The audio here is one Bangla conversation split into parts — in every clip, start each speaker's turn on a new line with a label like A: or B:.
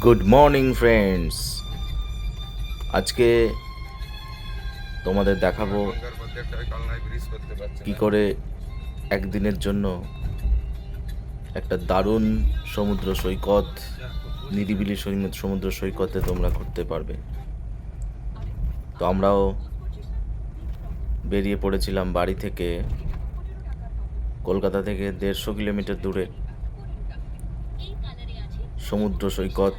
A: গুড মর্নিং ফ্রেন্ডস আজকে তোমাদের দেখাবো কি করে একদিনের জন্য একটা দারুণ সমুদ্র সৈকত নিরিবিলি সৈম- সমুদ্র সৈকতে তোমরা ঘুরতে পারবে। তো আমরাও বেরিয়ে পড়েছিলাম বাড়ি থেকে কলকাতা থেকে দেড়শো কিলোমিটার দূরে। সমুদ্র সৈকত,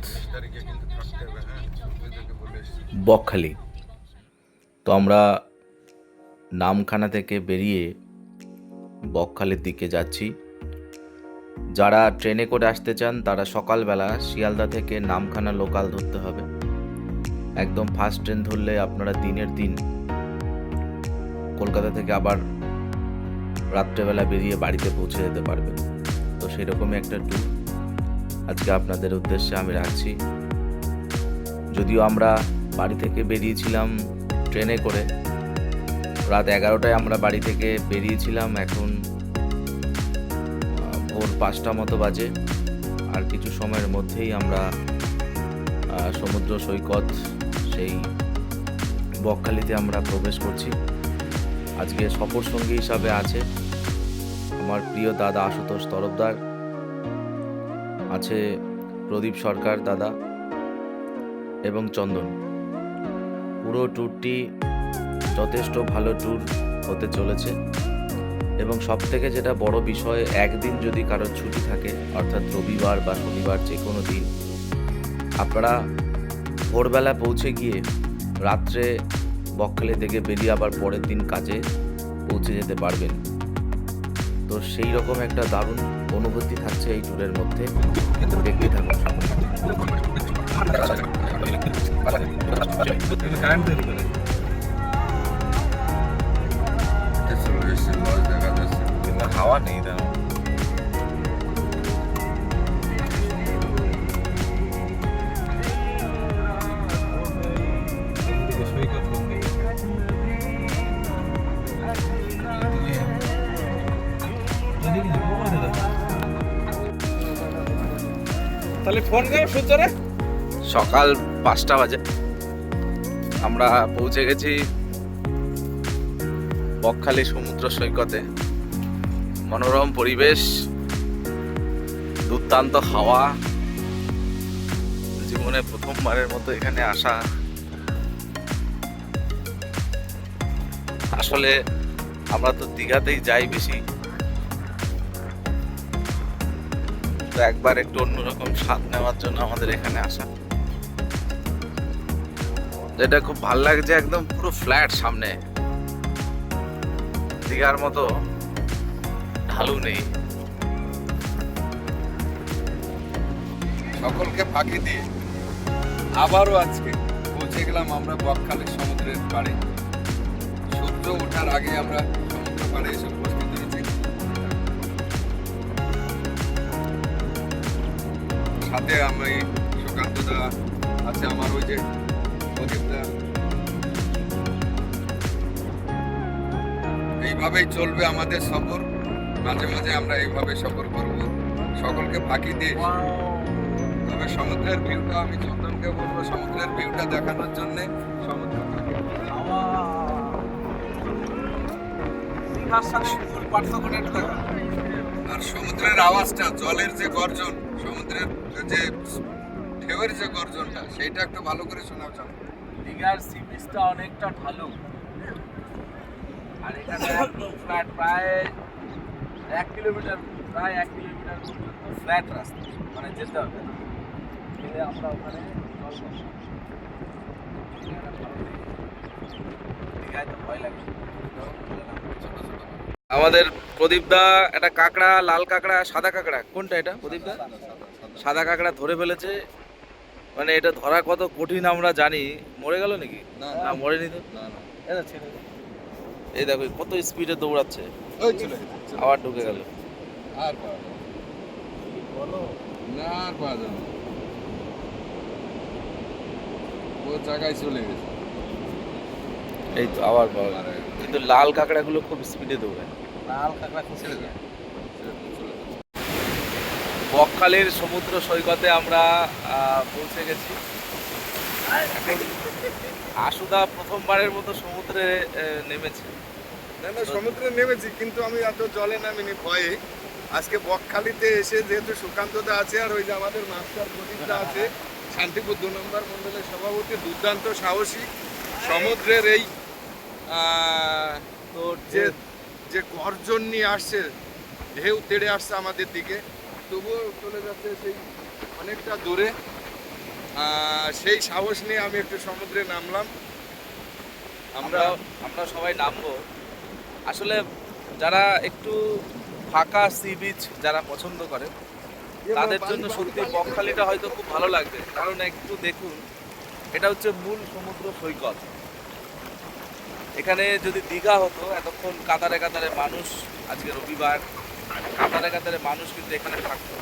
A: বকখালি। তো আমরা নামখানা থেকে বেরিয়ে বকখালির দিকে যাচ্ছি। যারা ট্রেনে করে আসতে চান, তারা সকালবেলা শিয়ালদা থেকে নামখানা লোকাল ধরতে হবে। একদম ফার্স্ট ট্রেন ধরলে আপনারা দিনের দিন কলকাতা থেকে আবার রাত্রেবেলা বেরিয়ে বাড়িতে পৌঁছে যেতে পারবেন। তো সেরকমই একটা ট্যুর। আজকে আপনাদের উদ্দেশ্যে আমি রাখছি। যদিও আমরা বাড়ি থেকে বেরিয়েছিলাম ট্রেনে করে, রাত এগারোটায় আমরা বাড়ি থেকে বেরিয়েছিলাম এখন ভোর পাঁচটা মতো বাজে। আর কিছু সময়ের মধ্যেই আমরা সমুদ্র সৈকত, সেই বকখালিতে আমরা প্রবেশ করছি। আজকে সফর সঙ্গী হিসাবে আছে আমার প্রিয় দাদা আশুতোষ তরফদার। আছে প্রদীপ সরকার দাদা এবং চন্দন। পুরো ট্যুরটি যথেষ্ট ভালো ট্যুর হতে চলেছে এবং সব থেকে যেটা বড় বিষয়, একদিন যদি কারোর ছুটি থাকে, অর্থাৎ রবিবার বা শনিবার যে কোনো দিন, আপনারা ভোরবেলা পৌঁছে গিয়ে রাত্রে বকখালি থেকে বেরিয়ে আবার পরের দিন কাজে পৌঁছে যেতে পারবেন। তো সেই রকম একটা দারুণ অনুভূতি থাকছে এই ট্যুরের মধ্যে দেখতে থাকুন হাওয়া নেই দাঁড়াও
B: তাহলে ফোন কেন শুনছ রে
A: সকাল পাঁচটা বাজে। আমরা পৌঁছে গেছি বকখালি সমুদ্র সৈকতে। মনোরম পরিবেশ, দুর্দান্ত হাওয়া, জীবনে প্রথমবারের মতো এখানে আসা। আসলে আমরা তো দীঘাতেই যাই বেশি। তো একবার একটু অন্যরকম স্বাদ নেওয়ার জন্য আমাদের এখানে আসা। যেটা খুব ভালো লাগছে, একদম পুরো ফ্ল্যাট সামনে। দীঘার মতো ঢালু নেই।
C: সকলকে ফাঁকি দিয়ে আবারও আজকে পৌঁছে গেলাম আমরা বকখালি সমুদ্রের পাড়ে। সূর্য ওঠার আগে আমরা সমুদ্র পাড়ে এসে সাথে আমি সুকান্ত দা আছে আমার ওই যে প্রদীপ দা এইভাবেই চলবে আমাদের সফর। মাঝে মাঝে আমরা এইভাবে সফর করব। সকলকে ফাঁকি দিয়ে তবে সমুদ্রের ভিউটা আমি চন্দনকে বলব সমুদ্রের ভিউটা দেখানোর জন্য সমুদ্র
B: সাথে পার্থক্যটা একটু দেখা
C: আর সমুদ্রের আওয়াজটা, জলের যে গর্জন, সমুদ্রের যে ঢেউয়ের যে গর্জনটা, সেইটা একটু ভালো করে শোনাও চাও
B: দীঘার সি বিচটা অনেকটা ঢালু আর এখানে ফ্ল্যাট প্রায় এক কিলোমিটার, প্রায় এক কিলোমিটার পর্যন্ত ফ্ল্যাট রাস্তা। মানে যেতে হবে গেলে আমরা ওখানে জল। দীঘায় তো ভয় লাগে।
C: ছোট ছোট
A: আমাদের প্রদীপ দা একটা কাঁকড়া লাল কাঁকড়া সাদা কাঁকড়া। কোনটা এটা? প্রদীপ দা সাদা কাঁকড়া ধরে ফেলেছে। মানে এটা ধরা কত কঠিন আমরা জানি। মরে গেল নাকি?
C: না
A: তো?
C: না না।
B: এটা ছেড়ে
A: এই দেখো কত স্পিডে দৌড়াচ্ছে। আবার ঢুকে গেল।
C: আর না। না আর পাওয়া যাবে ও জায়গায় চলে গেছে।
A: এই তো আবার। কিন্তু লাল কাঁকড়াগুলো খুব স্পিডে দৌড়ায়। বকখালির সমুদ্র সৈকতে আমরা পৌঁছে গেছি। আশুদা প্রথমবারের মতো সমুদ্রে নেমেছে।
C: না না সমুদ্রে নেমেছি কিন্তু আমি এত জলে নামিনি ভয়ে। আজকে বকখালিতে এসে যেহেতু সুকান্ত দা আছে আর ওই যে আমাদের মাস্টার প্রদীপদা আছে শান্তিপুর দু নম্বর মন্ডলের সভাপতি দুর্দান্ত সাহসী। সমুদ্রের এই আহ,
A: তো
C: যে যে গর্জন নিয়ে আসছে ঢেউ তেড়ে আসছে আমাদের দিকে তবুও চলে যাচ্ছে সেই অনেকটা দূরে। সেই সাহস নিয়ে আমি একটু সমুদ্রে নামলাম।
A: আমরা আমরা সবাই নামবো। আসলে যারা একটু ফাঁকা সি বিচ যারা পছন্দ করে তাদের জন্য সত্যি বকখালিটা হয়তো খুব ভালো লাগবে। কারণ একটু দেখুন এটা হচ্ছে মূল সমুদ্র সৈকত। এখানে যদি দীঘা হতো, এতক্ষণ কাতারে কাতারে মানুষ, আজকে রবিবার, কাতারে কাতারে মানুষ কিন্তু এখানে থাকতো।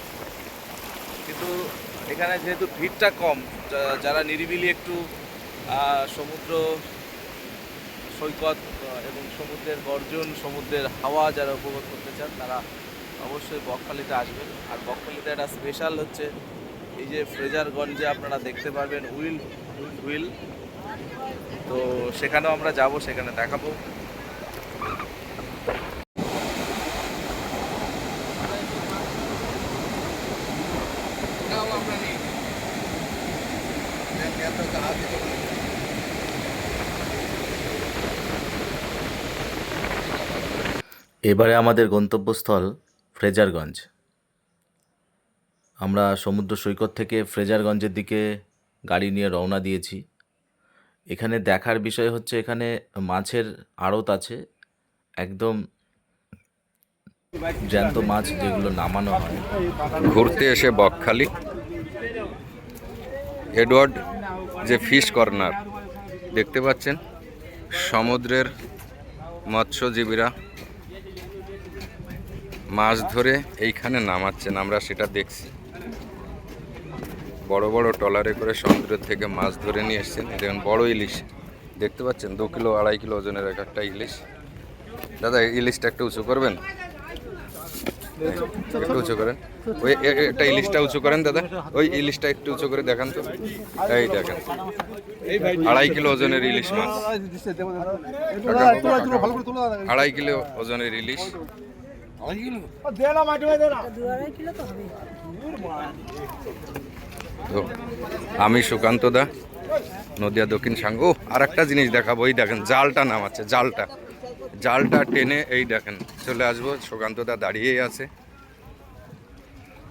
A: কিন্তু এখানে যেহেতু ভিড়টা কম যারা নিরিবিলি একটু সমুদ্র সৈকত এবং সমুদ্রের গর্জন, সমুদ্রের হাওয়া যারা উপভোগ করতে চান, তারা অবশ্যই বকখালিতে আসবেন। আর বকখালিতে একটা স্পেশাল হচ্ছে, এই যে ফ্রেজারগঞ্জে আপনারা দেখতে পারবেন হুইল হুইল হুইল তো সেখানেও আমরা যাব, সেখানে দেখাবো। এবারে আমাদের গন্তব্যস্থল ফ্রেজারগঞ্জ আমরা সমুদ্র সৈকত থেকে ফ্রেজারগঞ্জের দিকে গাড়ি নিয়ে রওনা দিয়েছি এখানে দেখার বিষয় হচ্ছে এখানে মাছের আড়ত আছে, একদম জ্যান্ত মাছ যেগুলো নামানো হয়।
C: ঘুরতে এসে বকখালি। এডওয়ার্ড যে ফিশ কর্নার, দেখতে পাচ্ছেন? সমুদ্রের মৎস্যজীবীরা মাছ ধরে এইখানে নামাচ্ছেন, আমরা সেটা দেখছি। বড় বড় ট্রলারে করে সমুদ্রের থেকে মাছ ধরে নিয়ে এসছেন। দেখুন বড় ইলিশ। দেখতে পাচ্ছেন দু কিলো আড়াই কিলো ওজনের এক একটা ইলিশ। দাদা ইলিশটা একটু উঁচু করবেন? একটু উঁচু করেন। ওই একটা ইলিশটা উঁচু করেন দাদা। ওই ইলিশটা একটু উঁচু করে দেখান তো। এই দেখেন আড়াই কিলো ওজনের ইলিশ মাছ। আড়াই কিলো ওজনের ইলিশ। তো আমি সুকান্ত দা, নদিয়া দক্ষিণ সাঙ্গ। ও আর একটা জিনিস দেখাবো, এই দেখেন, জালটা নামাচ্ছে, জালটা। জালটা টেনে এই দেখেন, চলে আসব, সুকান্ত দা দাঁড়িয়েই আছে।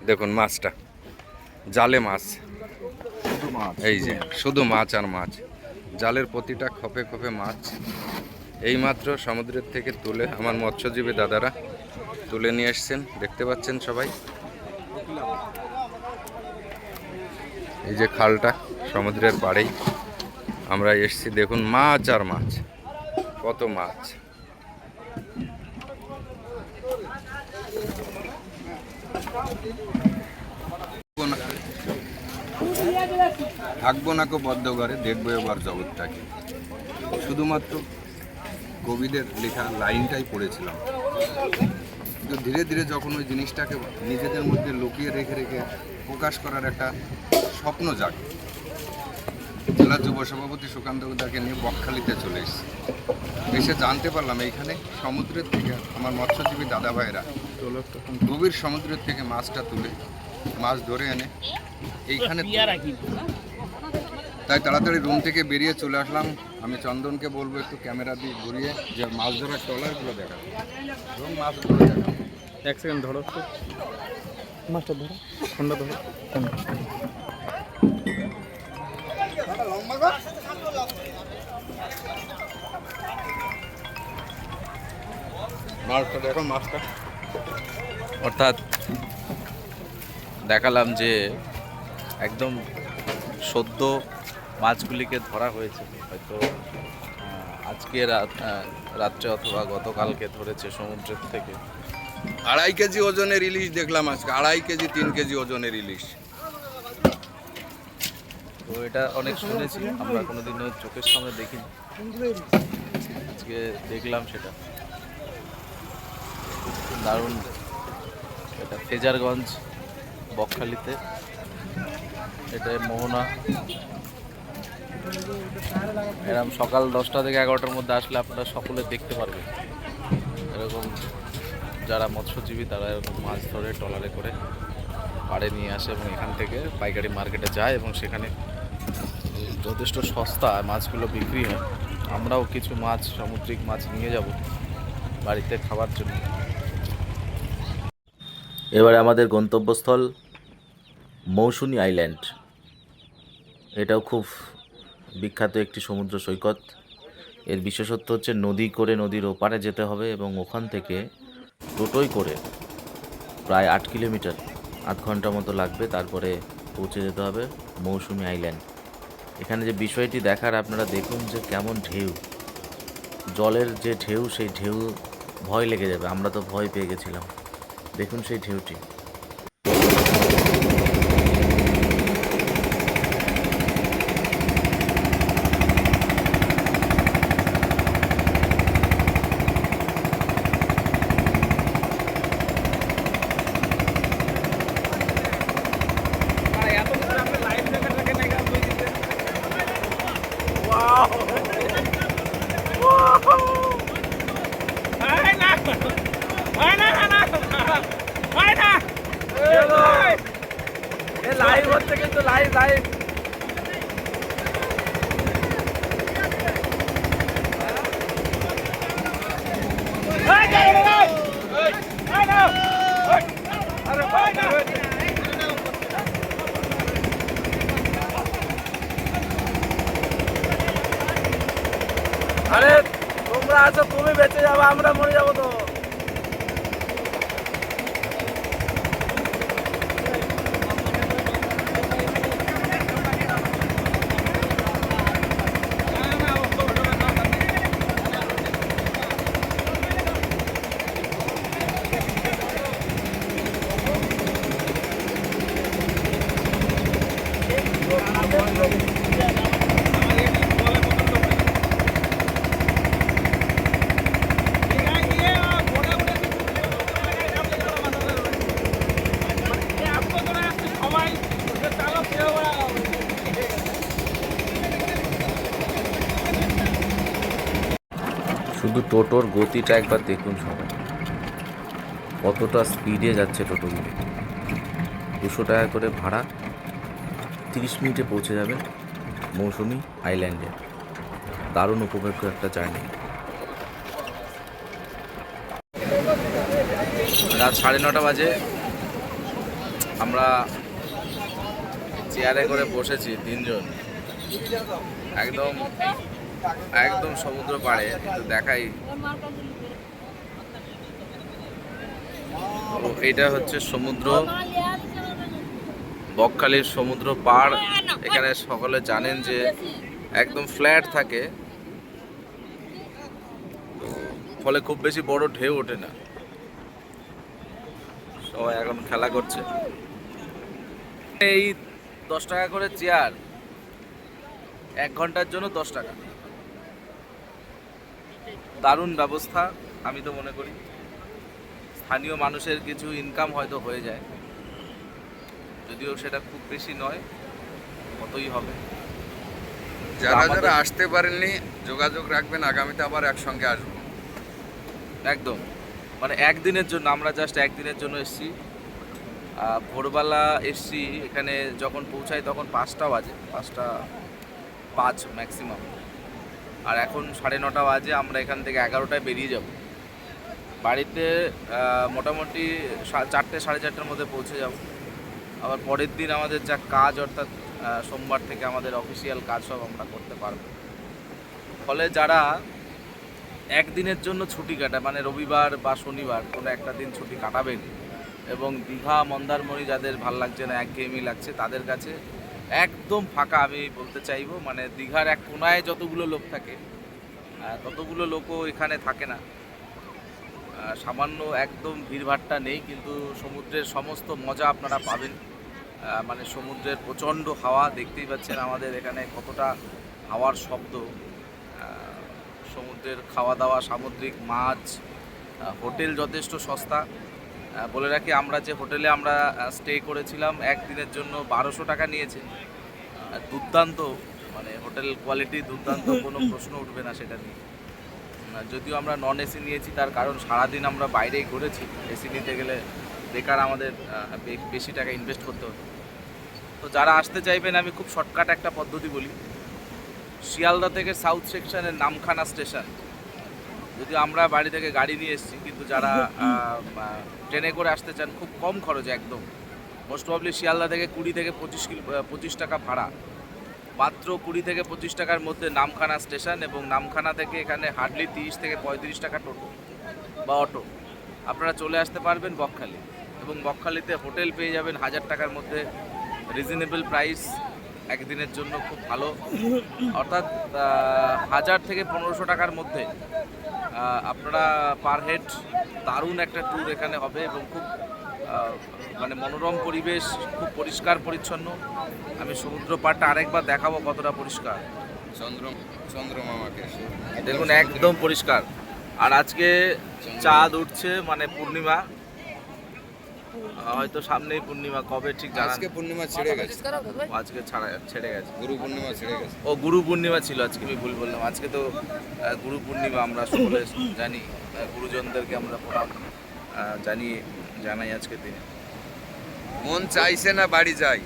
C: দেখুন মাছটা, জালে মাছ। এই যে, শুধু মাছ আর মাছ। জালের প্রতিটা খপে খপে মাছ। এইমাত্র সমুদ্রের থেকে তুলে, আমার মৎস্যজীবী দাদারা তুলে নিয়ে এসছেন, দেখতে পাচ্ছেন সবাই। এই যে খালটা, সমুদ্রের পাড়েই। আমরা এসছি, দেখুন, মাছ আর মাছ। কত মাছ। থাকব না কো বদ্ধ ঘরে, দেখব এবার জগৎটাকে। শুধুমাত্র কবিদের লেখা লাইনটাই পড়েছিলাম। ধীরে ধীরে যখন ওই জিনিসটাকে নিজেদের মধ্যে লুকিয়ে রেখে রেখে প্রকাশ করার একটা স্বপ্ন জাগে। জেলা যুব সভাপতি সুকান্ত দাকে নিয়ে বকখালিতে চলে এসেছি। এসে জানতে পারলাম এইখানে সমুদ্রের থেকে আমার মৎস্যজীবী দাদা ভাইরা গভীর সমুদ্রের থেকে মাছটা তুলে মাছ ধরে এনে এইখানে তাই তাড়াতাড়ি রুম থেকে বেরিয়ে চলে আসলাম। আমি চন্দনকে বলব একটু ক্যামেরা দিয়ে ঘুরিয়ে যে মাছ ধরার ট্রলারগুলো দেখা এবং মাছগুলো দেখা
D: এক সেকেন্ড ধরো। তো মাছটা ধরো। ফোনটা ধরো।
C: মাছটা দেখো মাছটা
A: অর্থাৎ দেখালাম যে একদম সদ্য মাছগুলিকে ধরা হয়েছে। হয়তো আজকে রাত রাত্রে অথবা গতকালকে ধরেছে সমুদ্রের থেকে।
C: আড়াই কেজি ওজনের ইলিশ দেখলাম আজকে, আড়াই কেজি, তিন কেজি ওজনের ইলিশ।
A: তো এটা অনেক শুনেছি, আমরা কোনোদিনও চোখের সামনে দেখিনি। আজকে দেখলাম সেটা। দারুণ এটা ফেজারগঞ্জ বকখালিতে। এটা মোহনা। এরকম সকাল দশটা থেকে এগারোটার মধ্যে আসলে আপনারা সকলে দেখতে পারবেন। এরকম যারা মৎস্যজীবী, তারা এরকম মাছ ধরে ট্রলারে করে পাড়ে নিয়ে আসে এবং এখান থেকে পাইকারি মার্কেটে যায় এবং সেখানে যথেষ্ট সস্তা মাছগুলো বিক্রি হয়। আমরাও কিছু মাছ, সামুদ্রিক মাছ নিয়ে যাব বাড়িতে খাবার জন্য। এবারে আমাদের গন্তব্যস্থল মৌসুনি আইল্যান্ড। এটাও খুব বিখ্যাত একটি সমুদ্র সৈকত। এর বিশেষত্ব হচ্ছে নদী করে নদীর ওপারে যেতে হবে এবং ওখান থেকে টোটোই করে। প্রায় আট কিলোমিটার, আধ ঘণ্টার মতো লাগবে, তারপরে পৌঁছে যেতে হবে মৌসুমি আইল্যান্ড। এখানে যে বিষয়টি দেখার, আপনারা দেখুন যে কেমন ঢেউ। জলের যে ঢেউ, সেই ঢেউ ভয় লেগে যাবে, আমরা তো ভয় পেয়ে গেছিলাম। দেখুন সেই ঢেউটি
B: লাইভ হচ্ছে কিন্তু লাইভ লাইভ আরে তোমরা আছো তুমি বেঁচে যাব আমরা মরে যাব তো
A: শুধু টোটোর গতিটা একবার দেখুন সবাই। কতটা স্পিডে যাচ্ছে টোটোগুলো। দুশো টাকা করে ভাড়া, তিরিশ মিনিটে পৌঁছে যাবে মৌসুমি আইল্যান্ডে। দারুণ উপভোগ্য একটা জার্নি। রাত সাড়ে নটা বাজে। আমরা চেয়ারে করে বসেছি তিনজন। একদম একদম সমুদ্র পাড়ে একটু দেখাই। তো এটা হচ্ছে সমুদ্র। বকখালির সমুদ্র পাড়। এখানে সকলে জানেন যে একদম ফ্ল্যাট থাকে। ফলে খুব বেশি বড় ঢেউ ওঠে না। সবাই এখন খেলা করছে। এই দশ টাকা করে চেয়ার। এক ঘণ্টার জন্য দশ টাকা। দারুণ ব্যবস্থা আমি তো মনে করি। স্থানীয় মানুষের কিছু ইনকাম হয়তো হয়ে যায়। যদিও সেটা খুব বেশি নয় কতই হবে।
C: যারা যারা আসতে পারেননি যোগাযোগ রাখবেন আগামীতে আবার একসঙ্গে আসব।
A: একদম। মানে একদিনের জন্য আমরা জাস্ট একদিনের জন্য এসেছি। ভোরবেলা এসছি এখানে যখন পৌঁছাই তখন পাঁচটা বাজে পাঁচটা পাঁচ ম্যাক্সিমাম আর এখন সাড়ে নটা বাজে, আমরা এখান থেকে এগারোটায় বেরিয়ে যাব। বাড়িতে মোটামুটি চারটে, সাড়ে চারটের মধ্যে পৌঁছে যাব। আবার পরের দিন আমাদের যা কাজ, অর্থাৎ সোমবার থেকে আমাদের অফিসিয়াল কাজ সব আমরা করতে পারব। ফলে যারা একদিনের জন্য ছুটি কাটায় মানে রবিবার বা শনিবার, কোনো একটা দিন ছুটি কাটাবেন এবং দীঘা, মন্দারমণি যাদের ভালো লাগছে না, একঘেয়েমি লাগছে, তাদের কাছে একদম ফাঁকা, আমি বলতে চাইব। মানে দীঘার এক কোনায় যতগুলো লোক থাকে ততগুলো লোকও এখানে থাকে না। সামান্য একদম ভিড়ভাট্টা নেই, কিন্তু সমুদ্রের সমস্ত মজা আপনারা পাবেন। মানে সমুদ্রের প্রচণ্ড হাওয়া, দেখতেই পাচ্ছেন আমাদের এখানে কতটা হাওয়ার শব্দ। সমুদ্রের খাওয়া দাওয়া সামুদ্রিক মাছ হোটেল যথেষ্ট সস্তা। বলে রাখি আমরা যে হোটেলে আমরা স্টে করেছিলাম একদিনের জন্য বারোশো টাকা নিয়েছে। দুর্দান্ত মানে হোটেল কোয়ালিটি দুর্দান্ত কোনো প্রশ্ন উঠবে না সেটা নিয়ে। যদিও আমরা নন এসি নিয়েছি তার কারণ সারাদিন আমরা বাইরেই ঘুরেছি। এসি নিতে গেলে বেকার আমাদের বেশি টাকা ইনভেস্ট করতে হতো। তো যারা আসতে চাইবেন আমি খুব শর্টকাট একটা পদ্ধতি বলি। শিয়ালদা থেকে সাউথ সেকশনের নামখানা স্টেশন যদি আমরা বাড়ি থেকে গাড়ি নিয়ে এসেছি কিন্তু যারা ট্রেনে করে আসতে চান খুব কম খরচে একদম। মোস্ট প্রবলি শিয়ালদা থেকে কুড়ি থেকে পঁচিশ কিলো পঁচিশ টাকা ভাড়া। মাত্র কুড়ি থেকে পঁচিশ টাকার মধ্যে নামখানা স্টেশন এবং নামখানা থেকে এখানে হার্ডলি তিরিশ থেকে পঁয়ত্রিশ টাকা টোটো বা অটো। আপনারা চলে আসতে পারবেন বকখালি এবং বকখালিতে হোটেল পেয়ে যাবেন হাজার টাকার মধ্যে। রিজনেবল প্রাইস একদিনের জন্য খুব ভালো। অর্থাৎ হাজার থেকে পনেরোশো টাকার মধ্যে আপনারা পার হেড দারুণ একটা ট্যুর এখানে হবে এবং খুব মানে মনোরম পরিবেশ খুব পরিষ্কার পরিচ্ছন্ন। আমি সমুদ্র পাড়টা আরেকবার দেখাবো কতটা পরিষ্কার।
C: চন্দ্র চন্দ্রমামাকে
A: দেখুন একদম পরিষ্কার। আর আজকে চাঁদ উঠছে মানে পূর্ণিমা। হয়তো সামনেই পূর্ণিমা কবে ঠিক জানা
C: আজকে পূর্ণিমা ছেড়ে গেছে।
A: আজকে ছাড়া ছেড়ে গেছে।
C: গুরু পূর্ণিমা ছেড়ে গেছে।
A: ও গুরু পূর্ণিমা ছিল আজকে আমি ভুল বললাম। আজকে তো গুরু পূর্ণিমা আমরা সকলে জানি গুরুজনদেরকে আমরা প্রণাম জানিয়ে জানাই আজকে দিনে।
C: মন চাইছে না বাড়ি যাই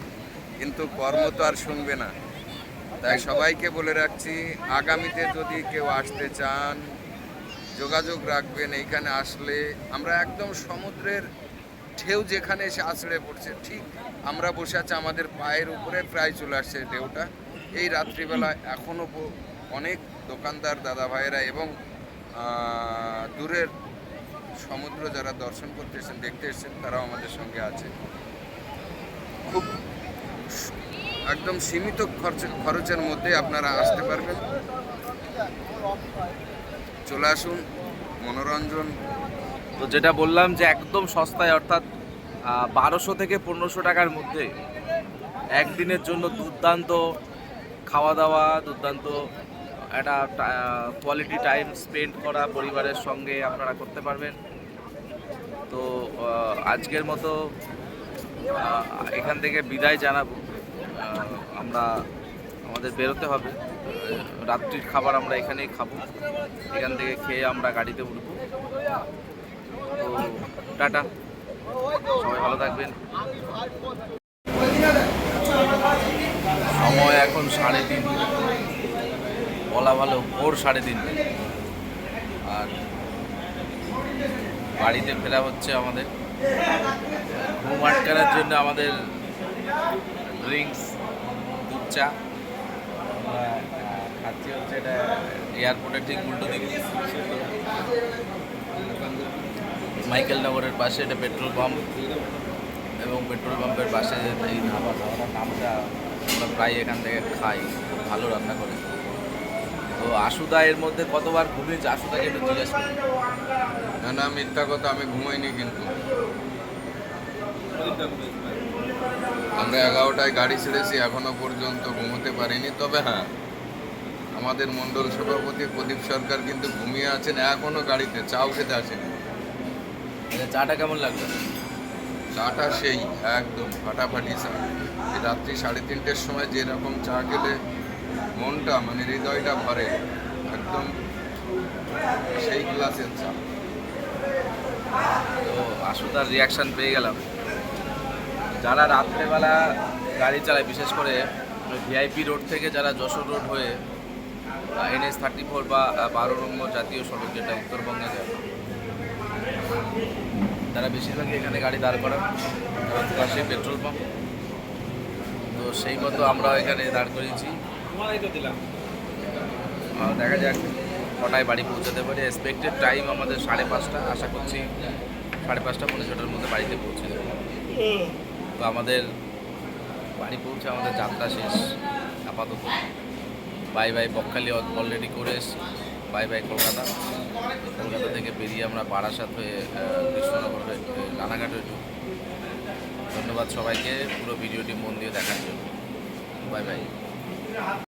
C: কিন্তু কর্ম তো আর শুনবে না। তাই সবাইকে বলে রাখছি আগামীতে যদি কেউ আসতে চান যোগাযোগ রাখবেন এইখানে আসলে আমরা একদম সমুদ্রের ঢেউ যেখানে এসে আছড়ে পড়ছে, ঠিক আমরা বসে আছি আমাদের পায়ের উপরে, প্রায় চলে আসছে ঢেউটা। এই রাত্রিবেলা এখনও অনেক দোকানদার দাদা ভাইয়েরা এবং দূরের সমুদ্র যারা দর্শন করতে এসেছেন, দেখতে এসেছেন, তারাও আমাদের সঙ্গে আছে। খুব একদম সীমিত খরচ, খরচের মধ্যে আপনারা আসতে পারবেন। চলে আসুন, মনোরঞ্জন
A: তো যেটা বললাম যে একদম সস্তায়, অর্থাৎ বারোশো থেকে পনেরোশো টাকার মধ্যে একদিনের জন্য দুর্দান্ত খাওয়া দাওয়া দুর্দান্ত একটা কোয়ালিটি টাইম স্পেন্ড করা পরিবারের সঙ্গে আপনারা করতে পারবেন। তো আজকের মতো এখান থেকে বিদায় জানাব। আমরা, আমাদের বেরোতে হবে। রাত্রির খাবার আমরা এখানেই খাব। এখান থেকে খেয়ে আমরা গাড়িতে উঠবো। টাটা। সবাই ভালো থাকবেন। সময় এখন সাড়ে তিন। বলা ভালো, ভোর সাড়ে তিন। আর বাড়িতে ফেরা হচ্ছে আমাদের। ঘুম আটকানোর জন্য আমাদের ড্রিঙ্কস দুধ চা খাচ্ছি হচ্ছে এটা এয়ারপোর্টের ঠিক উল্টো দিকে। মাইকেল নগরের পাশে এটা পেট্রোল পাম্প এবং পেট্রোল পাম্পের পাশে এই ধাবা, ধাবাটার নামটা আমরা প্রায় এখান থেকে খাই, খুব ভালো রান্না করে। তো আশুদা এর মধ্যে কতবার ঘুমিয়েছে? আশুদাকে একটু জিজ্ঞেস করি।
C: না না, মিথ্যা কথা, আমি ঘুমাইনি কিন্তু। আমরা এগারোটায় গাড়ি ছেড়েছি, এখনও পর্যন্ত ঘুমোতে পারিনি। তবে হ্যাঁ আমাদের মণ্ডল সভাপতি প্রদীপ সরকার কিন্তু ঘুমিয়ে আছেন, এখনও গাড়িতে চাও খেতে আসেনি।
A: চাটা কেমন লাগল?
C: চাটা সেই একদম ফাটাফাটি চা। রাত্রি সাড়ে তিনটের সময় যেরকম চা খেলে মনটা মানে হৃদয়টা ভরে একদম সেই গ্লাসের চা।
A: তো আশুদার রিয়াকশান পেয়ে গেলাম। যারা রাত্রেবেলা গাড়ি চালায় বিশেষ করে ভিআইপি রোড থেকে যারা যশোর রোড হয়ে এনএস থার্টি ফোর বা বারো নম্বর জাতীয় সড়ক যেটা উত্তরবঙ্গে যায়। তারা বেশিরভাগই এখানে গাড়ি দাঁড় করান। কারণ পাশে পেট্রোল পাম্প। তো সেই মতো আমরা এখানে দাঁড় করিয়েছি। দেখা যাক, কটায় বাড়ি পৌঁছাতে পারি। এক্সপেক্টেড টাইম আমাদের সাড়ে পাঁচটা। আশা করছি সাড়ে পাঁচটা পনেরো ছটার মধ্যে বাড়িতে পৌঁছে দেবো তো আমাদের বাড়ি পৌঁছে আমাদের যাত্রা শেষ। আপাতত। বাই বাই, বকখালি অলরেডি করে এসছি। Bye bye Kolkata. কলকাতা থেকে বেরিয়ে আমরা বারাসাত হয়ে কৃষ্ণনগর হয়ে রানাঘাট হয়ে ধন্যবাদ সবাইকে, পুরো ভিডিওটি মন দিয়ে দেখার জন্য। Bye bye.